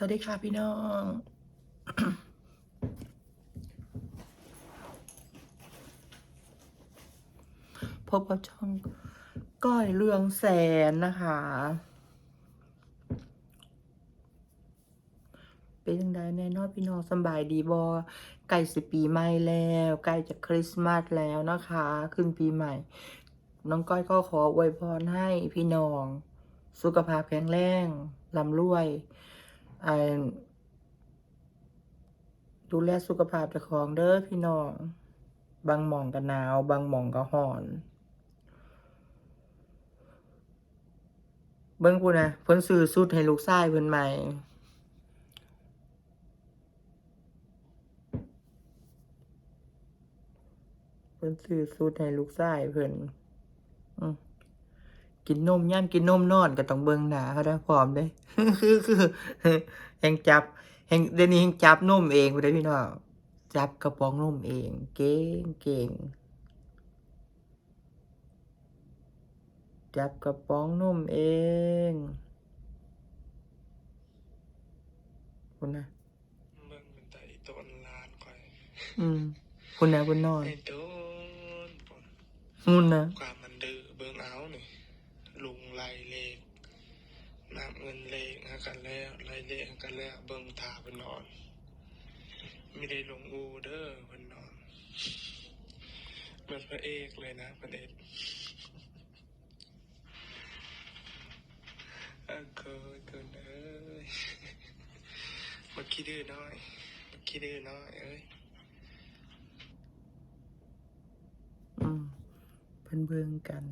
สวัสดีค่ะพี่น้อง พบกับช่องก้อยเรืองแสนนะคะ เป็นยังไงแน่นอนพี่น้องสบายดีบอใกล้สิปีใหม่แล้วใกล้จะคริสต์มาสแล้วนะคะ ขึ้นปีใหม่ น้องก้อยก็ขออวยพรให้พี่น้อง สุขภาพแข็งแรงลำรวย อ่าดูแลสุขภาพเจ้าของเด้อพี่น้อง บางหม่องก็หนาว บางหม่องก็ร้อน เบิ่งพูนะเพิ่นซื้อสุดให้ลูกชายเพิ่นใหม่ เพิ่นซื้อสุดให้ลูกชายเพิ่นอื กินนมย่ำกินนมนอนก็ต้องเบิ่งหน้าเขาได้พร้อมเด้ คือคือแห่งจับแห่งเดี๋ยวนี้แห่งจับนมเองบ่ได้พี่น้องจับกระป๋องนมเอง เก่งเก่งจับกระป๋องนมเองคุณนะเบิ่งเป็นไตต้นลานก่อยอืมคุณนะคุณนอนไอ้ต้นปนคุณนะความมันดื้อเบิ่งเอานี่ลุงไล่เลข นับเงินเลขหากันแล้วไล่เลขกันแล้ว เบิ่งทาเพิ่นนอน ไม่ได้ลงอูเด้อเพิ่นนอนเหมือนพระเอกเลยนะพระเอกเออเกินเกินเอ้ยมาขี้ดื้อน้อยมาขี้ดื้อน้อยเอ้ยอืมเพิ่นเบิ่งกัน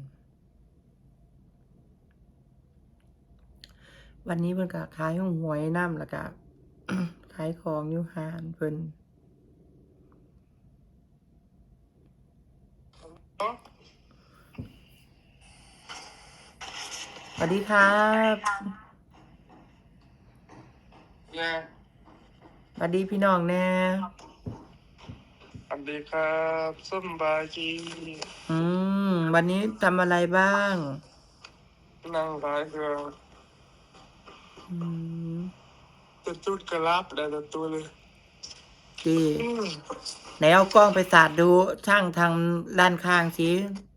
วันนี้เพิ่นก็ขายหวยน้ำแล้วก็ขายของอยู่ห้านเพิ่นสวัสดีครับเนี่ยสวัสดีพี่น้องแน่สวัสดีครับส้มบายจีอืม วันนี้ทำอะไรบ้าง นั่งร้ายเรืออืม จะจุดกระลับได้แต่ตัวเลยดีอืมไหนเอากล้องไปสาดดูช่างทางด้านข้างสิ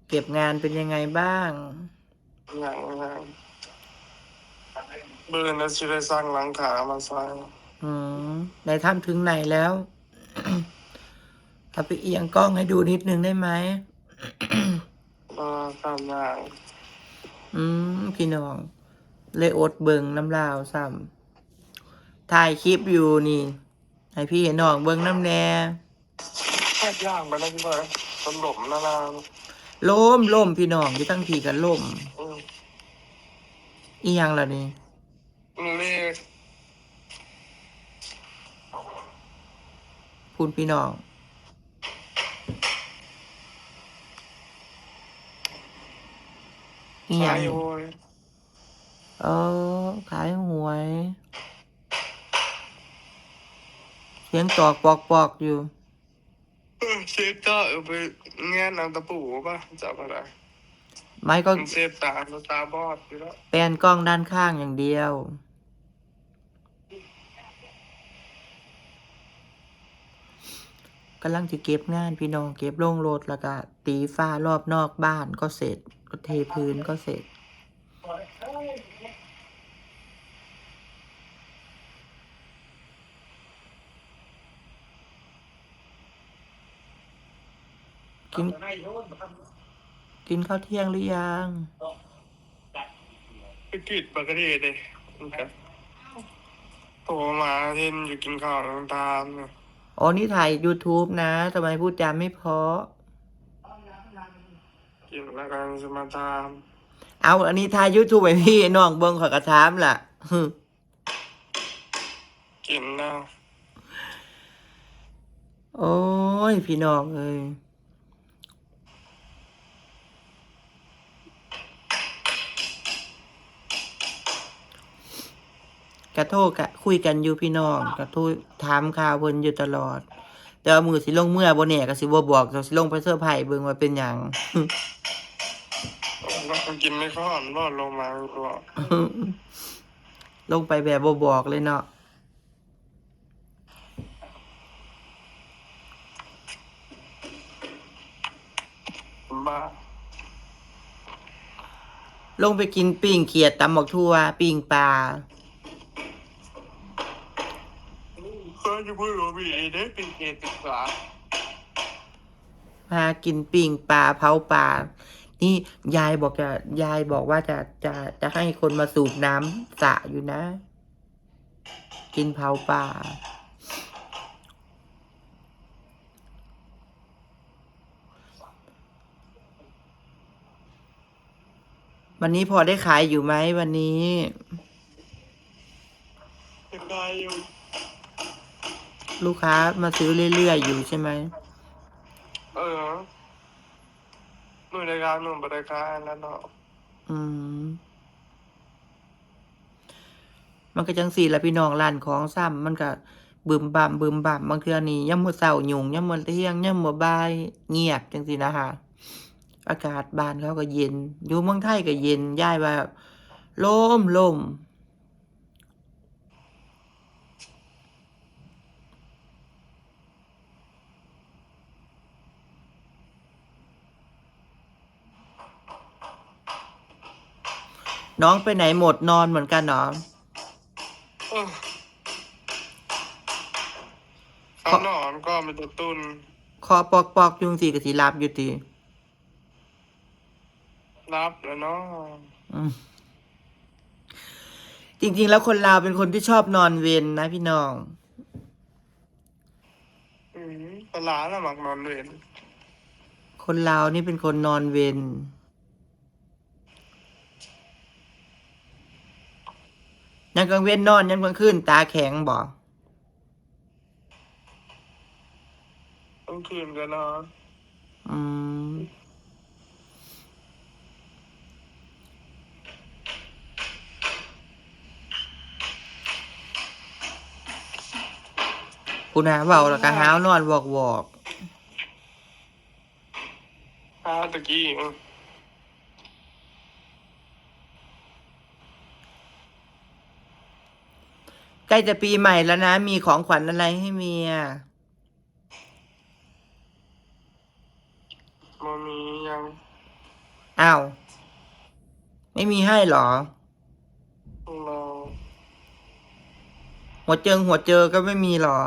เก็บงานเป็นยังไงบ้างอย่างอย่างเบื่อนะชิได้สร้างหลังขามาสร้างอืมไหนทำถึงไหนแล้วเอาไปเอียงกล้องให้ดูนิดนึงได้ไหมมาตามอย่างอืมพี่น้อง เลยอดเบิงน้ำลาวซ้ำถ่ายคลิปอยู่นี่ ให้พี่เห็นน้องเบิงน้ำแน่แค่ย่างไปแล้วพี่บอยสลบนานล้มล้มพี่น้องอยู่ตั้งทีกันล้มๆอืมอีหยังล่ะนี่เลขพูนพี่น้องอีหยัง ไอ้โวย เออ ขายหวย เสียงตอกปอกปอกอยู่เออเซฟก็เอาไปแง่นางตะปูป่ะจับอะไรไม่ก็มันเซฟตาแล้วตาบอดอยู่แล้วแปลนกล้องด้านข้างอย่างเดียว กำลังจะเก็บงานพี่น้องเก็บลงรถแล้วก็ตีฟ้ารอบนอกบ้านก็เสร็จ ก็เทพื้นก็เสร็จ กิน กินข้าวเที่ยงหรือยังไปกิดปกติเลยมันก็โตมาเห็นอยู่กินข้าวตตามเนี่ยอ๋อนี่ถ่าย YouTube นะทำไมพูดจาไม่เพอกินแล้วกันจะมาตามเอาอันนี้ถ่าย YouTube ไปพี่น้องเบิ่งขอยกระถามล่ะกินแล้ว โอ้ย พี่น้องเอ้ย กระโทกะคุยกันอยู่พี่น้องกระโทษถามข่าวเพิ่นอยู่ตลอด แต่ว่ามือสิลงเมื่อบ่แน่ก็สิบ่บอกสิลงไปเสื้อไผ่เบิ่งว่าเป็นหยังมักินไม่ค่อนรอดลงมาตัวลงไปแบบบ่บอกเลยเนาะมาลงไปกินปิ้งเขียดตำหมกทั่วปิ้งปลา จะพูดว่ามีไอ้เด็กเป็นเกติกาพากินปิงปลาเผาปลา นี่ยายบอกจะยายบอกว่าจะจะจะให้คนมาสูบน้ำสระอยู่นะ กินเผาปลาวันนี้พอได้ขายอยู่ไหมวันนี้จะกลายอยู่ ลูกค้ามาซื้อเรื่อยๆอยู่ใช่ไหมเออหน่วยรายการหน่วยบริการแล้วเนาะอืม มันก็จังสี่ละพี่น้องร้านของซ้ำมันก็บึมบ่ำบึมบ่ำบางเทื่อนี่ย่ำมือเสาหยุงย่ำมือเที่ยงย่ำมือบ่ายเงียบจังสินะคะอากาศบ้านเขาก็เย็น อยู่เมืองไทยก็เย็นย้ายว่าลมลม น้องไปไหนหมดนอนเหมือนกันเนาะเออข้างนอนก็มันจะตุนคอปอกปอกๆอยุงสีกับสีรับอยู่ตีรับแล้วเนาะอืมจริง ๆ แล้วคนลาวเป็นคนที่ชอบนอนเวนนะพี่น้องอืมตลาดน่ะมักนอนเวรคนลาวนี่เป็นคนนอนเวน ยังกลางเว้นนอนยังกลางคืนตาแข็งบอกต้องคืนกันนอนอืมคุณอาเบาแล้วก็ห้าวนอนวอกวอกอ้าตะกี้อืม ๆ ใกล้จะปีใหม่แล้วนะ มีของขวัญอะไรให้เมียมันมียังอ้าวไม่มีให้เหรอ เราหัวเจิงหัวเจอก็ไม่มีเหรอ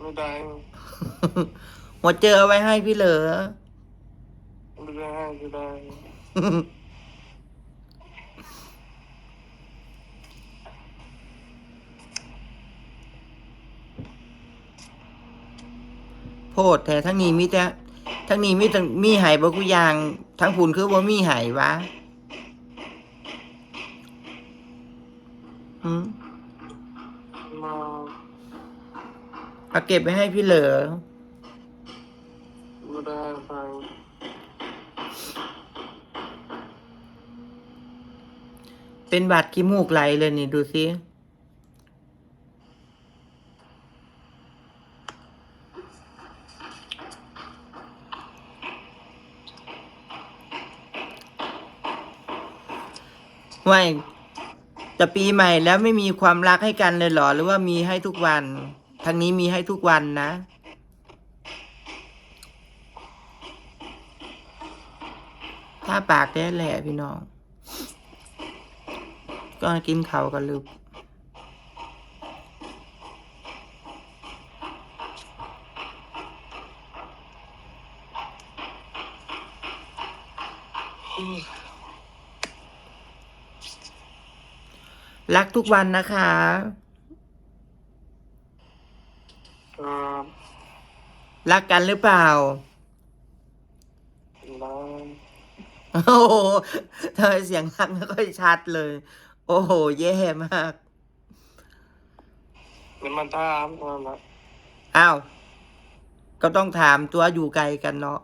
ไม่ได้หัวเจอเอาไว้ให้พี่เหรอ ไม่ได้ให้ไม่ได้ ดแต่ทั้งนี้มีแต่ทั้งนี้มีแต่มีไห้บ่กุอยาง ทั้งผุนคือบ่มีไห้วะอืมมาเอาเก็บไว้ให้พี่เหลอไม่ได้ไปเป็นบาดขี้มูกไหลเลยนี่ดูสิ ว่าจะปีใหม่แล้วไม่มีความรักให้กันเลยเหรอ หรือว่ามีให้ทุกวันทางนี้มีให้ทุกวันนะ ถ้าปากได้แหละพี่น้อง ก็กินเขากันลูก รักทุกวันนะคะครับรักกันหรือเปล่าแล้วโอ้โหเธอเสียงรักไม่ค่อยชัดเลย โอ้โห แย่มากนี่มันถามตอนละอ้าว ก็ต้องถามตัวอยู่ไกลกันเนาะ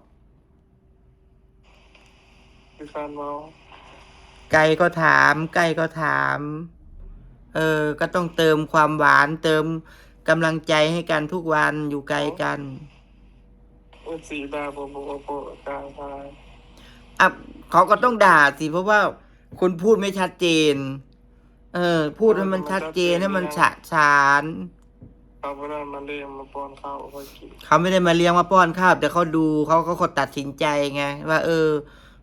คือแฟนเมาไกลก็ถามใกล้ก็ถาม เออ ก็ต้องเติมความหวานเติมกำลังใจให้กันทุกวันอยู่ไกลกันเออสีดาโบโบโบกลางทายอะเขาก็ต้องด่าสิเพราะว่าคุณพูดไม่ชัดเจน เออ พูดให้มันชัดเจนให้มันฉะฉานเขาไม่ได้มาเรียนมาป้อนข้าวไปกินเขาไม่ได้มาเลี้ยงมาป้อนข้าว แต่เขาดูเขาก็คนตัดสินใจไงว่า เออ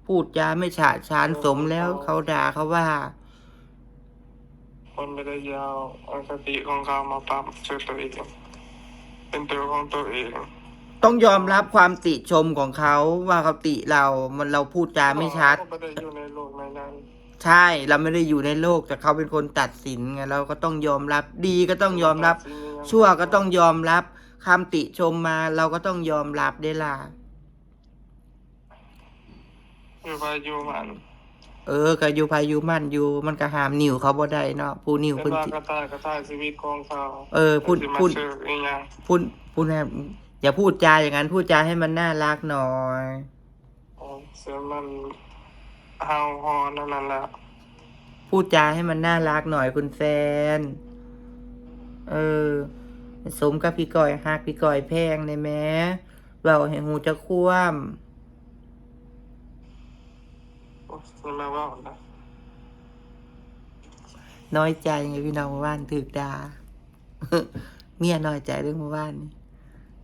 พูดจาไม่ฉะฉานสมแล้วเขาด่าเขาว่าค นไม่ได้ยาวเอาสติของเขามาปรับช่วยตัวเองเป็นตัวของตัวเอง ต้องยอมรับความติชมของเขาว่าเขาติเรา มันเราพูดจาไม่ชัดเขาไม่ได้อยู่ในโลกในนั้นใช่เราไม่ได้อยู่ในโลกแต่เขาเป็นคนตัดสินไงเราก็ต้องยอมรับดีก็ต้องยอมรับ ชั่วก็ต้องยอมรับคำติชมมาเราก็ต้องยอมรับได้ล่ะ อยู่ไปอยู่มัน เออก็อยู่พายุมันอยู่ มันก็หามนิ้วเขาบ่ได้เนาะผู้นิ้วเป็นเพิ่นว่าสิกระต่ายกระต่ายชีวิตของเขาเออพูดแต่สิมาพูดเชิญอีหยังพูดพูดนะอย่าพูดจาอย่างนั้นพูดจาให้มันน่ารักหน่อยอ๋อเสียงมันเฮาฮอนนั่นนั่นแหละพูดจาให้มันน่ารักหน่อยคุณแฟน เออ สมกับพี่ก้อยฮักพี่ก้อยแพงได้ไหมเบาให้หูจะคว่โอ้ยไม่ว่านะำน้อยใจไงพี่น้องเมื่อวานถึกดาเมียน้อยใจเรื่องเมื่อวานนี่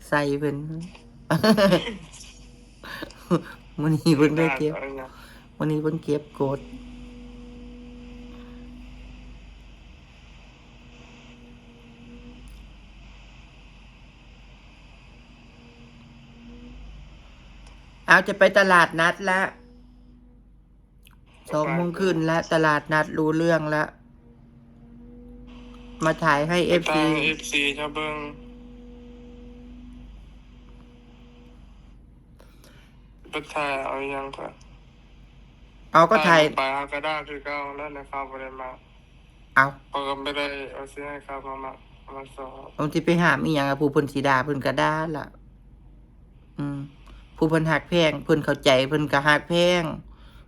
ใส่เพิ่นมันนี้เพิ่นได้เก็บอะไรนะวันนี้เพิ่นเก็บกดเอาจะไปตลาดนัดละ สองโมงคืนละตลาดนัดรู้เรื่องละมาถ่ายให้เอฟทาซีงเอฟซีจะเบิ่งไปถ่ายเอาอีหยังก่อนเอาก็ถ่ายไปหากระดาษคือเก่าแล้วนะครับบ่ได้มาเอาเขาก็ไม่ได้เอาสิให้ครับมามามาสอบผมจะไปหามอีหยังอะผู้เพิ่นสีดาเพิ่นกระด้าล่ะ อืม ผู้เพิ่นหักแพงเพิ่นเข้าใจเพิ่นก็หักแพง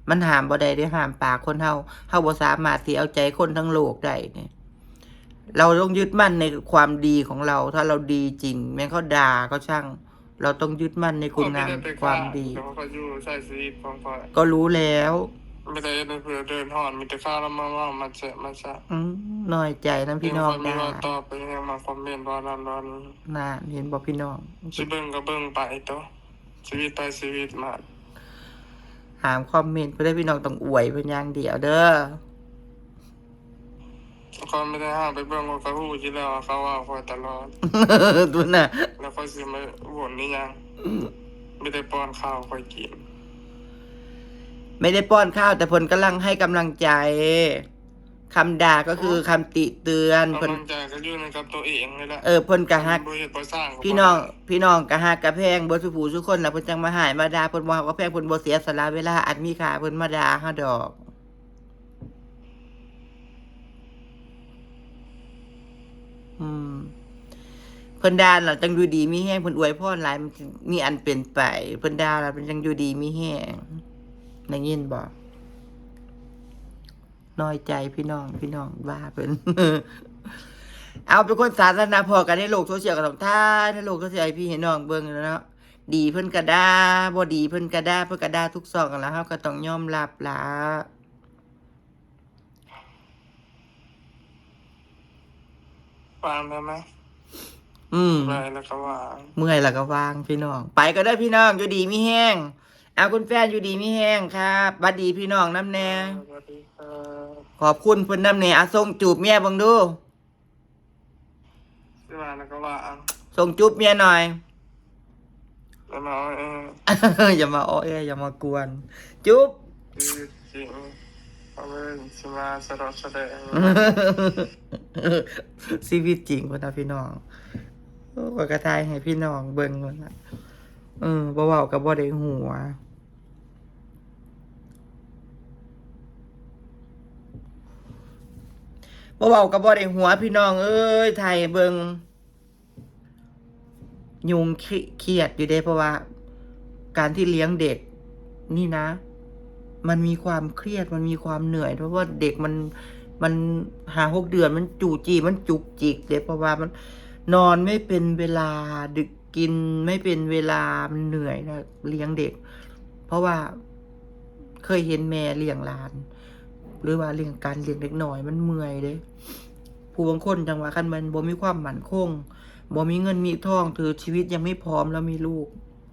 มันหามบ่ได้ได้ห้ามปากคนเฮาเฮาบ่สามารถสิเอาใจคนทั้งโลกได้เนี่ยเราต้องยึดมั่นในความดีของเรา ถ้าเราดีจริง แม้เขาด่าก็ช่าง เราต้องยึดมั่นในคุณงามไได้ไปความดีแต่ว่าเขาอยู่ใช้ชีวิตของเขาก็รู้แล้วไม่ได้เดินเพื่อเดินห่อนมีแต่ข้าวแล้วมาว่ามาเจะมาชะอืมน้อยใจนะพี่น้องมีด่าว่าตอบไปยังมาคอมเมนต์ว่านั้นว่านี้น่าเห็นบ่พี่น้องสิเบิ่งก็เบิ่งไปตัวชีวิตไปชีวิตมา หามคอมเมนต์เพื่อได้พี่น้องต้องอวยเพิ่นอย่างเดียวเด้อเขาไม่ได้ห้ามไปเบิ่งว่าเขาฮู้อยู่แล้วว่าเขาว่าคอยตลอดตัวน่ะแล้วเขาสิมาบ่นนี่ยังไม่ได้ป้อนข้าวคอยกิน ไม่ได้ป้อนข้าวแต่เพนกำลังให้กำลังใจ คำด่าก็คือคำติเตือนเพนกำลังใจก็อยู่ในกับตัวเองนี่แหละเออเพนกะฮัก บ่เฮ็ดบ่สร้างก็บ่พี่น้องพี่น้องกะฮักกะแพงเบ่สุผู้สุคนล่ะเพิ่นจังมาหายมาด่าเพิ่นบ่ฮักกะแพงเพิ่นบ่เสียสละเวลาอันมีค่าเพิ่นมาด่าเฮาดอก อืมเพิ่นด่าล่ะจังอยู่ดีมีแฮงเพิ่นอวยพรหลายมันสิมีอันเป็นไปเพิ่นด่าล่ะเพิ่นจังอยู่ดีมีแฮงได้ยินบ่ น้อยใจพี่น้องพี่น้องว่าเพิ่นเอาเป็นคนสาธารณะพอกันในโลกโซเชียลก็ต้องท่ายในโลกโซเชียลให้พี่ให้น้องเบิ่งแล้วเนาะดีเพิ่นก็ด่าบ่ดีเพิ่นก็ด่าเพิ่นก็ด่าทุกซองกันแล้วเฮาก็ต้องยอมรับล่ะฟังได้ไหมอืมไปแล้วก็ว่าเมื่อยแล้วก็วางพี่น้อง ไปก็ได้อพี่น้องอยู่ดีมีแห้ง เอาคุณแฟนอยู่ดีมีแห้งครับบัดดีพี่น้องน้ำแน่สวัสดีครับขอบคุณเพิ่นน้ำแน่เอาส่งจูบเมียเบังดูที่มาแล้วก็ว่าส่งจูบเมียหน่อย แล้วมาเอาเองอย่ามาอ้อแออย่ามากวน จุ๊บชีวิตจริงเอาไปสิมาสะดอกแสดงชีวิตจริงพ่นนะพี่น้องโอ้ก็กระทายให้พี่น้องเบิ่งมันละ เออบ่เว้ากับบ่ได้หัวบ่เว้ากับบ่ได้หัวพี่น้องเอ้ยไทยเบิงยุงเครียดอยู่เด้เพราะว่า การที่เลี้ยงเด็ก นี่นะ มันมีความเครียดมันมีความเหนื่อย เพราะว่าเด็กมันมันหาหกเดือนมันจู่จีมันจุกจิกเด็กเพราะว่ามัน นอนไม่เป็นเวลาดึก กินไม่เป็นเวลามันเหนื่อยนะเลี้ยงเด็ก เพราะว่าเคยเห็นแม่เลี้ยงหลาน หรือว่าเลี้ยงการเลี้ยงเด็กหน่อยมันเมื่อยเด้ผู้บางคนจังหวะคันมันบ่มีความมั่นคงบ่มีเงินมีทองถือชีวิตยังไม่พร้อมแล้วมีลูก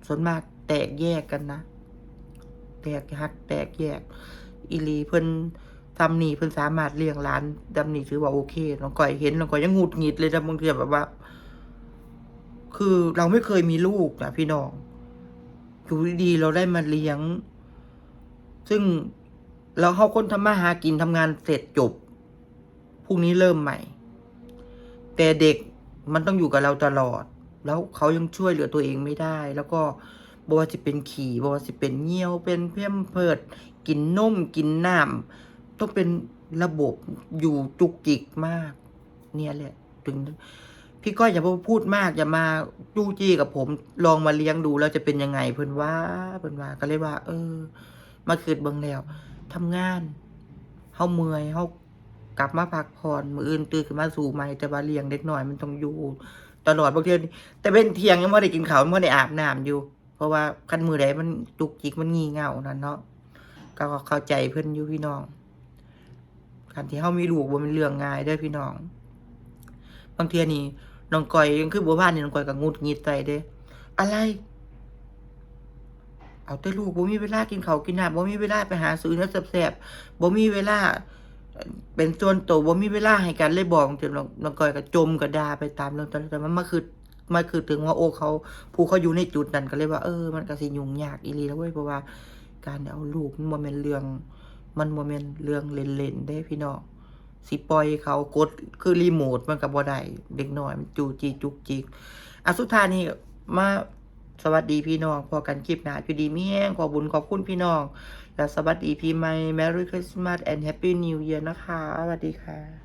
ส่วนมากแตกแยกกันนะ แตกหักแตกแยก อีลีเพิ่นทำนี่เพิ่นสามารถเลี้ยงหลานดำนีถือว่าโอเคน้องก้อยเห็นน้องก้อยยังหงุดหงิดเลยนะบางทีแบบว่า คือเราไม่เคยมีลูกนะพี่น้องอยู่ดีๆเราได้มาเลี้ยง ซึ่งเราเข้าคนทำมาหากินทำงานเสร็จจบพรุ่งนี้เริ่มใหม่ แต่เด็กมันต้องอยู่กับเราตลอด แล้วเขายังช่วยเหลือตัวเองไม่ได้ แล้วก็บว่าจะเป็นขี่บว่าจะเป็นเงี้ยวเป็นเพี้ยมเพิด กินนมกินน้ำต้องเป็นระบบอยู่จุกจิกมาก เนี่ยแหละ ถึง พี่ก้อยอย่าพูดมากอย่ามาจู้จี้กับผม ลองมาเลี้ยงดูแล้วจะเป็นยังไง เพิ่นว่าเพิ่นว่าก็เลยว่า เออ มาคืดเบิ่งแล้วทำงานเฮาเมื่อยเฮากลับมาพักผ่อนมืออื่นตื่นขึ้นมาสู่ใหม่แต่ว่าเลี้ยงเด็กหน้อยมันต้องอยู่ ตลอดบางทีแต่เป็นเที่ยงยังบ่ได้กินข้าวยังบ่ได้อาบน้ำอยู่ เพราะว่าคันมือใดมันจุกจิกมันงี่เง่านั่นเนาะก็เข้าใจเพิ่นอยู่พี่น้องการที่เฮามีลูกบ่แม่นเรื่องง่ายเด้พี่น้อง บางทีนี่ น้องก้อยยังคือบัวบ้านนี่น้องก้อยก็งุดงิดใจเด้ อะไร เอาแต่ลูกบ่มีเวลากินเขาวกินน้ำบ่มีเวลาไปหาซื้อเนื้อแซ่บๆบ่มีเวลา เป็นส่วนตัวบ่มีเวลาให้กันเลยบอกจนน้องน้องก้อยก็จมก็ด่าไปตามเรื่องตอนแต่มันมาคือมาคือถึงว่าโอเขาผู้เขาอยู่ในจุดนั้นก็เลยว่าเออมันก็สิยุ่งยากอีหลีแล้วเว้ยเพราะว่า การเอาลูกมันบ่แม่นเรื่อง มันบ่แม่นเรื่องเล่นๆเด้พี่น้อง สิปล่อยเขากดคือรีโมทมันกับบ่ได้เด็กน้อยมันจูจีจุกจิกอะสุดท้ายนี่มาสวัสดีพี่น้อง พอกันคลิปหนาอยู่ดีเมี่ยงขอบุญขอบคุณพี่น้อง และสวัสดีพี่ใหม่ Merry Christmas and Happy New Year นะคะ สวัสดีค่ะ